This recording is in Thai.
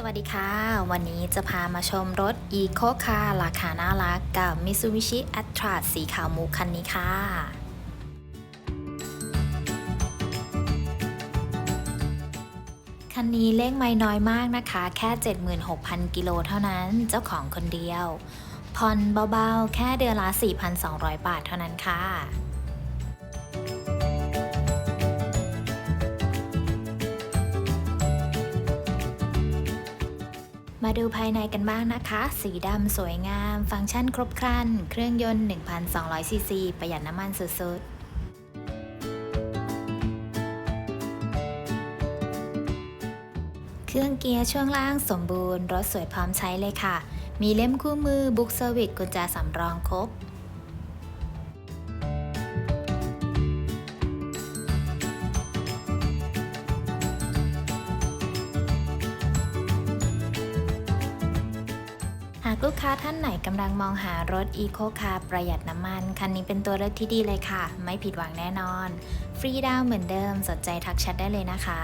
สวัสดีค่ะ วันนี้จะพามาชมรถ Eco Car ราคาน่ารักกับ Mitsubishi a t r a สีขาวมุกคันนี้ค่ะคันนี้เลขไม่น้อยมากนะคะ แค่ 76,000 กิโลเท่านั้นเจ้าของคนเดียวผ่อนเบาๆ แค่เดือนละ 4,200 บาทเท่านั้นค่ะ มาดูภายในกันบ้างนะคะ สีดำสวยงาม ฟังก์ชันครบครัน เครื่องยนต์ 1,200 ซีซี ประหยัดน้ำมันสุดๆ เครื่องเกียร์ช่วงล่างสมบูรณ์ รถสวยพร้อมใช้เลยค่ะ มีเล่มคู่มือบุ๊กเซอร์วิสกุญแจสำรองครบากลูกค้าท่านไหนกำลังมองหารถ Eco Car ประหยัดน้ำมัน คันนี้เป็นตัวเลือกที่ดีเลยค่ะ ไม่ผิดหวังแน่นอน ฟรีดาวน์เหมือนเดิม สนใจทักแชทได้เลยนะคะ